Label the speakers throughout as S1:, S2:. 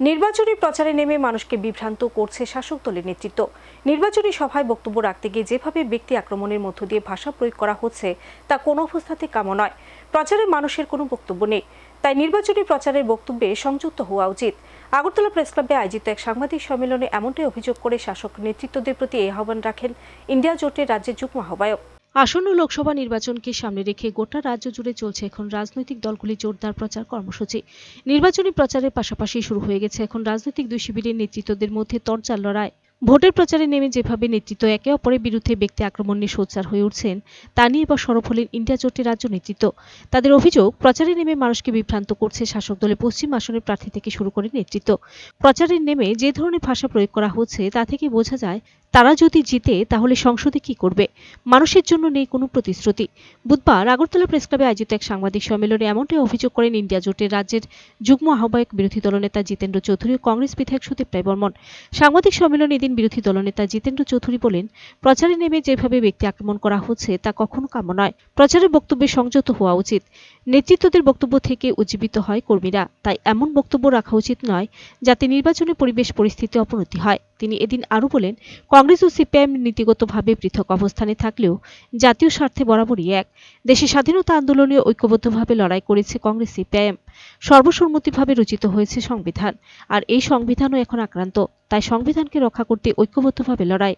S1: নির্বাচনী প্রচারে নেমে মানুষকে বিভ্রান্ত করছে শাসক দলের নেতৃত্ব। নির্বাচনী সভায় বক্তব্য রাখতে গিয়ে যেভাবে ব্যক্তি আক্রমণের মধ্য দিয়ে ভাষা প্রয়োগ করা হচ্ছে, তা কোনো অবস্থাতে কাম্য নয়। প্রচারে মানুষের কোনো বক্তব্য নেই। তাই নির্বাচনী প্রচারের বক্তব্যে সংযুক্ত হওয়া উচিত। আগরতলা প্রেস ক্লাবে আয়োজিত এক সাংবাদিক সম্মেলনে এমনটাই অভিযোগ করে শাসক নেতৃত্বদের প্রতি এই আহ্বান রাখেন ইন্ডিয়া জোটের রাজ্যের যুগ্ম আহ্বায়ক। আসন্ন লোকসভা নির্বাচনকে সামনে রেখে গোটা রাজ্য জুড়ে চলছে এখন রাজনৈতিক দলগুলি জোরদার প্রচার কর্মসূচি। নির্বাচনী প্রচারের পাশাপাশি শুরু হয়ে গেছে এখন রাজনৈতিক দুই শিবিরের নেতৃত্বদের মধ্যে তরচার লড়াই। ভোটের প্রচারে নেমে যেভাবে নেতৃত্ব একে অপরের বিরুদ্ধে ব্যক্তি আক্রমণ নিয়ে সোচ্চার হয়ে উঠছেন, তা নিয়ে এবার সরব হলেন ইন্ডিয়া জোটের রাজ্য নেতৃত্ব। তাদের অভিযোগ, প্রচারে নেমে মানুষকে বিভ্রান্ত করছে শাসক দলের পশ্চিম আসনের প্রার্থী থেকে শুরু করে নেতৃত্ব। প্রচারে নেমে যে ধরনের ভাষা প্রয়োগ করা হচ্ছে, তা থেকে বোঝা যায় তারা যদি জিতে, তাহলে সংসদে কি করবে? মানুষের জন্য নেই কোনো প্রতিশ্রুতি। বুধবার আগরতলা প্রেস ক্লাবে আয়োজিত এক সাংবাদিক সম্মেলনে এমনটাই অভিযোগ করেন ইন্ডিয়া জোটের রাজ্যের যুগ্ম আহ্বায়ক বিরোধী দলনেতা জিতেন্দ্র চৌধুরী ও কংগ্রেস বিধায়ক সুদীপ রায় বর্মন। সাংবাদিক সম্মেলনে এদিন বিরোধী দলনেতা জিতেন্দ্র চৌধুরী বলেন, প্রচারে নেমে যেভাবে ব্যক্তি আক্রমণ করা হচ্ছে, তা কখনো কাম্য নয়। প্রচারের বক্তব্যে সংযত হওয়া উচিত। নেতৃত্বদের বক্তব্য থেকে উজ্জীবিত হয় কর্মীরা। তাই এমন বক্তব্য রাখা উচিত নয়, যাতে নির্বাচনী পরিবেশ পরিস্থিতি অবনতি হয়। তিনি এদিন আরও বলেন, কংগ্রেস ও সিপিআইএম নীতিগতভাবে পৃথক অবস্থানে থাকলেও জাতীয় স্বার্থে বরাবরই এক। দেশে স্বাধীনতা আন্দোলনে ঐক্যবদ্ধভাবে লড়াই করেছে কংগ্রেস সিপিআইএম। সর্বসম্মতিভাবে রচিত হয়েছে সংবিধান, আর এই সংবিধানও এখন আক্রান্ত। তাই সংবিধানকে রক্ষা করতে ঐক্যবদ্ধভাবে লড়াই।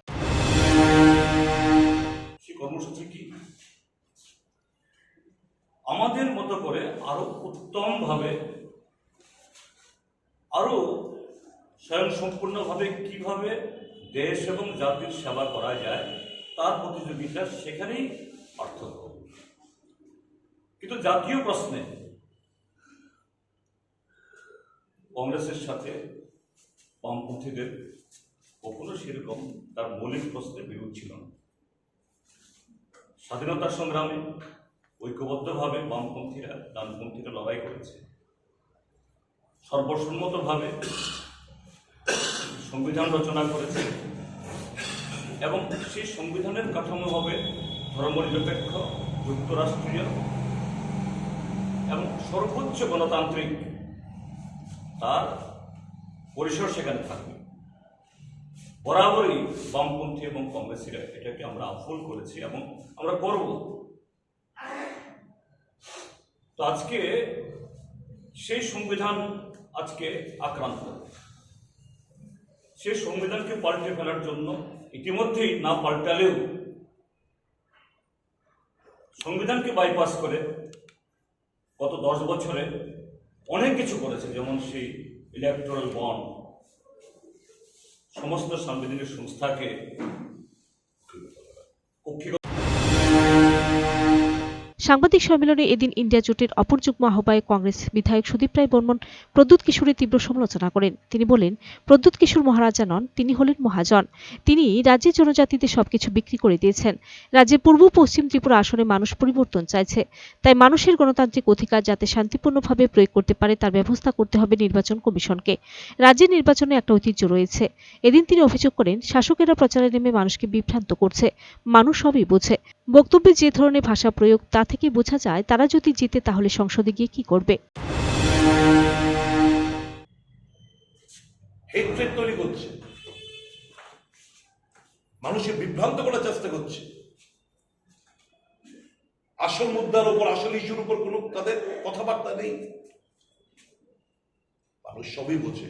S2: আমাদের মতো করে আরও উত্তমভাবে আরও স্বয়ং সম্পূর্ণভাবে কীভাবে দেশ এবং জাতির সেবা করা যায়, তার প্রতিযোগিতা সেখানেই পার্থক্য। কিন্তু জাতীয় প্রশ্নে কংগ্রেসের সাথে বামপন্থীদের কখনো সেরকম তার মৌলিক প্রশ্নে বিরোধ ছিল না। স্বাধীনতা সংগ্রামে ঐক্যবদ্ধভাবে বামপন্থীরা, ডানপন্থীরা লড়াই করেছে। সর্বসম্মতভাবে সংবিধান রচনা করেছে। এবং সেই সংবিধানের কাঠামো হবে ধর্মনিরপেক্ষ, যুক্তরাষ্ট্রীয় এবং সর্বোচ্চ গণতান্ত্রিক। তার পরিসর সেখানে থাকবে। বরাবরই বামপন্থী এবং কংগ্রেসীরা এটাকে আমরা আফল করেছি এবং আমরা করব। তো আজকে সেই সংবিধান আজকে আক্রান্ত। সেই সংবিধানকে পাল্টে ফেলার জন্য ইতিমধ্যেই না পাল্টালেও সংবিধানকে বাইপাস করে গত দশ বছরে অনেক কিছু করেছে, যেমন সেই ইলেকট্রাল বন সমস্ত সাংবিধানিক সংস্থাকে কক্ষিগত
S1: সাংবাদিক সম্মেলনে এদিন ইন্ডিয়া জোটের অপর যুগ্ম আহ্বায়ক কংগ্রেস বিধায়ক সুদীপ রায় বর্মন প্রদ্যুৎ কিশোরের তীব্র সমালোচনা করেন। তিনি বলেন, প্রদ্যুৎ কিশোর মহারাজা নন, তিনি হলেন মহাজন। তিনি রাজ্যের জনজাতিতে সবকিছু বিক্রি করে দিয়েছেন। রাজ্যের পূর্ব পশ্চিম ত্রিপুরা আসনে মানুষ পরিবর্তন চাইছে। তাই মানুষের গণতান্ত্রিক অধিকার যাতে শান্তিপূর্ণভাবে প্রয়োগ করতে পারে, তার ব্যবস্থা করতে হবে নির্বাচন কমিশনকে। রাজ্যের নির্বাচনে একটা ঐতিহ্য রয়েছে। এদিন তিনি অভিযোগ করেন, শাসকেরা প্রচারে নেমে মানুষকে বিভ্রান্ত করছে। মানুষ সবই বোঝে। বক্তব্যে যে ধরনের ভাষা প্রয়োগ, তা থেকে বোঝা যায়, তারা যদি জিতে, তাহলে সংসদে গিয়ে কি করবে?
S3: তৈরি করছে। মানুষের বিভ্রান্ত করার চেষ্টা করছে। আসল মুদ্রার উপর, আসল ইস্যুর উপর কোনো তাদের কথাবার্তা নেই। মানুষ সবই বোঝে।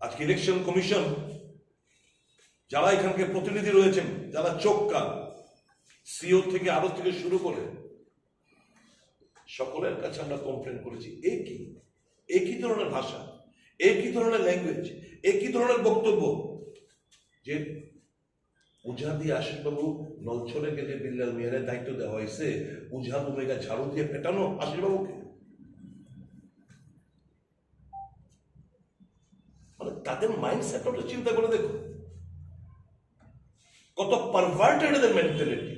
S3: আজকে ইলেকশন কমিশন যারা এখানকার প্রতিনিধি রয়েছেন, যারা চোখ কান সিও থেকে আরও থেকে শুরু করে সকলের কাছে আমরা কমপ্লেন করেছি। একই একই ধরনের ভাষা? একই ধরনের ল্যাঙ্গুয়েজ একই ধরনের বক্তব্য? যে উঝা দিয়ে আশিসবাবু নলছলে গেলে বিল্লাল মিয়ারের দায়িত্ব দেওয়া হয়েছে উঝা ভূমিকা ঝাড়ু দিয়ে পেটানো আশিসবাবুকে। মানে তাদের মাইন্ডসেট চিন্তা করে দেখো কত পারভার্টেড এদের mentality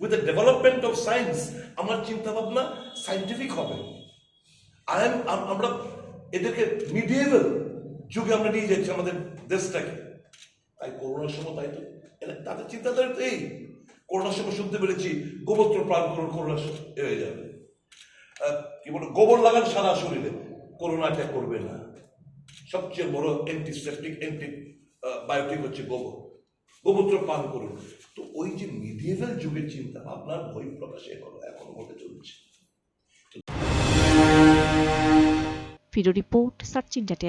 S3: with the development of science আমার চিন্তা ভাবনা সাইন্টিফিক হবে আই এম আমরা এদেরকে মিডিয়েবল যুগে আমরা নিয়ে যাচ্ছি আমাদের দেশটাকে। তাই করোনার সময় তাই তো। তাদের চিন্তাধারা তো এই। করোনার সময় শুনতে পেরেছি গোমূত্র প্রাণ করুন করোনা হয়ে যাবে। কি বলে, গোবর লাগান সারা শরীরে। করোনা অ্যাটাক করবে না। সবচেয়ে বড় অ্যান্টিসেপটিক অ্যান্টি বায়োটিক হচ্ছে গোবর। গোমূত্র পান করুন। তো ওই যে মিডিয়েভাল যুগের চিন্তা, ভাবনার বই প্রকাশে হলো এখন ঘটে চলছে।
S4: ফিরো রিপোর্ট সার্চ ইন্ডিয়া